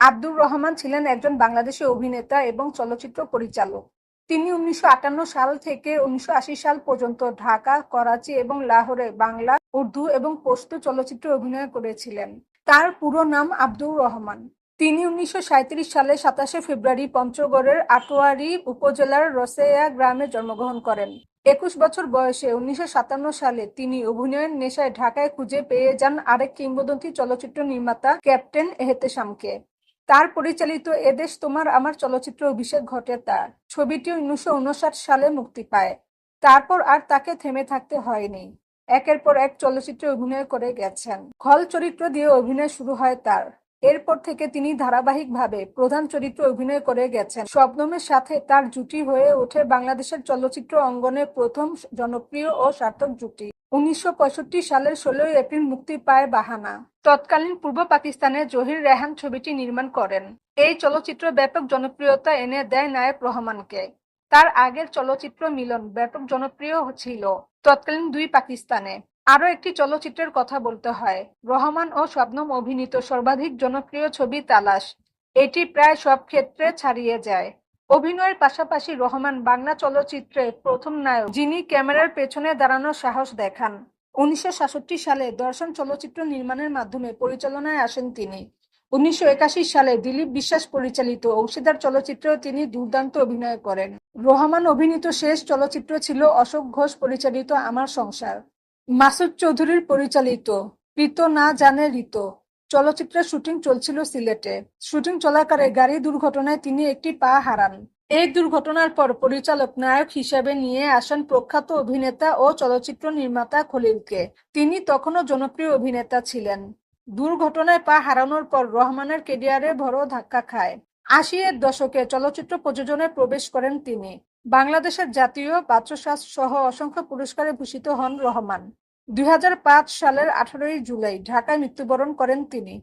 আব্দুর রহমান ছিলেন একজন বাংলাদেশী অভিনেতা এবং চলচ্চিত্র পরিচালক। তিনি উনিশশো আটান্ন সাল থেকে উনিশশো আশি সাল পর্যন্ত ঢাকা, করাচি এবং লাহোরে বাংলা, উর্দু এবং পশতু চলচ্চিত্রে অভিনয় করেছিলেন। তার পুরো নাম আব্দুর রহমান। তিনি উনিশশো সালে সাতাশে ফেব্রুয়ারি পঞ্চগড়ের আটোয়ারি উপজেলার রসেয়া গ্রামে জন্মগ্রহণ করেন। একুশ বছর বয়সে উনিশশো সাতান্ন সালে তিনি অভিনয়ের নেশায় ঢাকায় খুঁজে পেয়ে যান আরেক কিংবদন্তি চলচ্চিত্র নির্মাতা ক্যাপ্টেন এহতেশামকে তার পরিচালিত এদেশ তোমার আমার চলচ্চিত্র অভিষেক ঘটে তার। ছবিটি উনিশশো উনষাট সালে মুক্তি পায়। তারপর আর তাকে থেমে থাকতে হয়নি। একের পর এক চলচ্চিত্রে অভিনয় করে গেছেন। খল চরিত্র দিয়ে অভিনয় শুরু হয় তার। এরপর থেকে তিনি ধারাবাহিকভাবে প্রধান চরিত্রে অভিনয় করে গেছেন। শবনমের সাথে তার জুটি হয়ে ওঠে বাংলাদেশের চলচ্চিত্র অঙ্গনে প্রথম জনপ্রিয় ও সার্থক জুটি। উনিশশো সালের ষোলোই এপ্রিল মুক্তি পায় বাহানা। তৎকালীন পূর্ব পাকিস্তানে জহির রেহান ছবিটি নির্মাণ করেন। এই চলচ্চিত্র ব্যাপক জনপ্রিয়তা এনে দেয় নায়ক রহমানকে। তার আগের চলচ্চিত্র মিলন ব্যাপক জনপ্রিয় ছিল তৎকালীন দুই পাকিস্তানে। আরও একটি চলচ্চিত্রের কথা বলতে হয়, রহমান ও শবনম অভিনীত সর্বাধিক জনপ্রিয় ছবি তালাশ। এটি প্রায় সব ক্ষেত্রে ছাড়িয়ে যায়। অভিনয়ের পাশাপাশি রহমান বাংলা চলচ্চিত্রে প্রথম নায়ক, যিনি ক্যামেরার পেছনে দাঁড়ানোর সাহস দেখান। উনিশশো সাতষট্টি সালে দর্শন চলচ্চিত্র নির্মাণের মাধ্যমে পরিচালনায় আসেন তিনি। উনিশশো একাশি সালে দিলীপ বিশ্বাস পরিচালিত অংশীদার চলচ্চিত্রেও তিনি দুর্দান্ত অভিনয় করেন। রহমান অভিনীত শেষ চলচ্চিত্র ছিল অশোক ঘোষ পরিচালিত আমার সংসার। মাসুদ চৌধুরীর পরিচালিত প্রীত না জানে ঋত চলচ্চিত্রের শুটিং চলছিল সিলেটে। শুটিং চলাকালে গাড়ি দুর্ঘটনায় তিনি একটি পা হারান। এই দুর্ঘটনার পর পরিচালক নায়ক হিসেবে নিয়ে আসেন প্রখ্যাত অভিনেতা ও চলচ্চিত্র নির্মাতা খলিলকে। তিনি তখনও জনপ্রিয় অভিনেতা ছিলেন। দুর্ঘটনায় পা হারানোর পর রহমানের কেরিয়ারে বড় ধাক্কা খায়। আশি এর দশকে চলচ্চিত্র প্রযোজনে প্রবেশ করেন তিনি। বাংলাদেশের জাতীয় বাচ্চসাজ সহ অসংখ্য পুরস্কারে ভূষিত হন রহমান। দুই হাজার পাঁচ সালের আঠারোই জুলাই ঢাকায় মৃত্যুবরণ করেন তিনি।